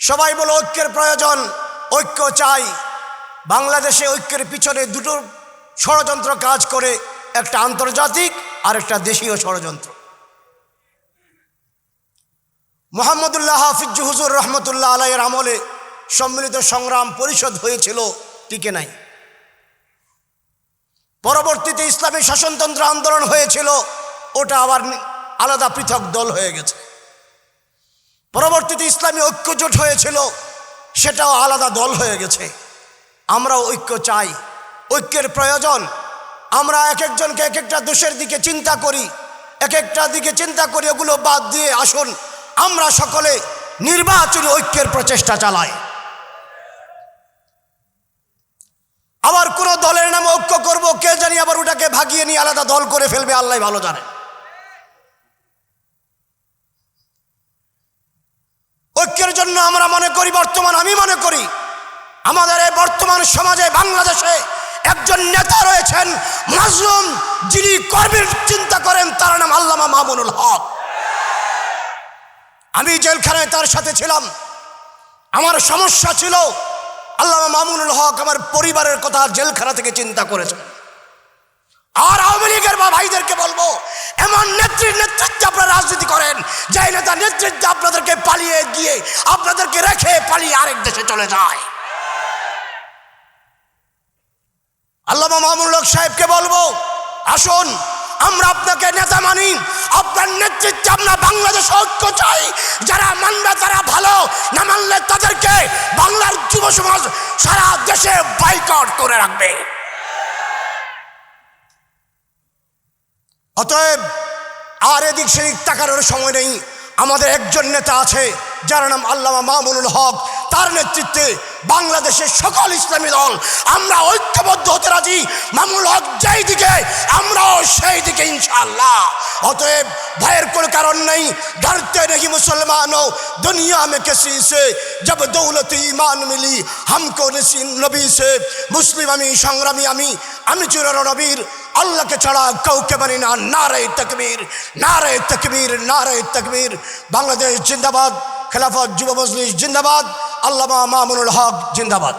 সবাই বলো ঐক্যের প্রয়োজন, ঐক্য চাই। বাংলাদেশে ঐক্যের পিছনে দুটো ষড়যন্ত্র কাজ করে, একটা আন্তর্জাতিক আর একটা দেশীয় ষড়যন্ত্র। মোহাম্মদুল্লাহ হাফিজু হুজুর রহমতুল্লাহ আলাইয়ের আমলে সম্মিলিত সংগ্রাম পরিষদ হয়েছিল, টিকে নাই। পরবর্তীতে ইসলামী শাসনতন্ত্র আন্দোলন হয়েছিল, ওটা আবার আলাদা পৃথক দল হয়ে গেছে। পরবর্তীতে ইসলামী ঐক্যজোট হয়েছিল, সেটাও আলাদা দল হয়ে গেছে। আমরাও ঐক্য চাই। ঐক্যের প্রয়োজন। আমরা এক একজনকে এক একটা দোষের দিকে চিন্তা করি, এক একটা দিকে চিন্তা করি, ওগুলো বাদ দিয়ে আসুন। আমরা সকলে নির্বাচনী ঐক্যের প্রচেষ্টা চালাই। আবার কোন দলের নামে ঐক্য করব, কে জানি আবার ওটাকে ভাগিয়ে নিয়ে আলাদা দল করে ফেলবে, আল্লাহ ভালো জানে ঐক্যের জন্য আমরা মনে করি, বর্তমান আমি মনে করি, আমাদের এই বর্তমান সমাজে বাংলাদেশে একজন নেতা রয়েছেন মাজলুম, যিনি কর্মের চিন্তা করেন, তার নাম আল্লামা মামুনুল হক। আমি জেলখানায় তার সাথে ছিলাম। আমার সমস্যা ছিল, আল্লামা মামুনুল হক আমার পরিবারের কথা জেলখানা থেকে চিন্তা করেছেন। ভাইদেরকে বলব, এমন নেত্রীর নেতৃত্বে আপনারা রাজনীতি করেন যে নেতা নেতৃত্বে আপনাদেরকে পালিয়ে গিয়ে আপনাদেরকে রেখে পালিয়ে আরেক দেশে চলে যায়। আল্লামা মামুনুল হক সাহেবকে বলব, আসুন, আমরা আপনাকে নেতা মানি, আপনার নেতৃত্বে আমরা বাংলাদেশ ঐক্য চাই, যারা মানবে তারা ভালো, না মানলে তাদেরকে বাংলার যুব সমাজ সারা দেশে বাইকট করে রাখবে। অতএব আর এদিক সেদিক তাকানোর সময় নেই। আমাদের একজন নেতা আছে, যার নাম আল্লামা মামুনুল হক। তার নেতৃত্বে বাংলাদেশের সকল ইসলামী দল। আমরা ঐক্যবদ্ধ হতে রাজি। মামুল হক যেই দিকে, আমরাও সেই দিকে ইনশাল্লাহ অতএব ভয়ের কোনো কারণ নেই। ডরতে নেই মুসলমান দুনিয়া মে কেসি সে, জব দৌলত ইমান মিলি, হামকো নবী সে। মুসলিম আমি, সংগ্রামী আমি আমি চির নবীর আল্লাহকে ছাড়া কাউকে মানি না। নারে তকবীর নারে তকবীর নারে তকবীর। বাংলাদেশ জিন্দাবাদ, খেলাফত যুব মজলিস জিন্দাবাদ, আল্লামা মামুনুল হক জিন্দাবাদ।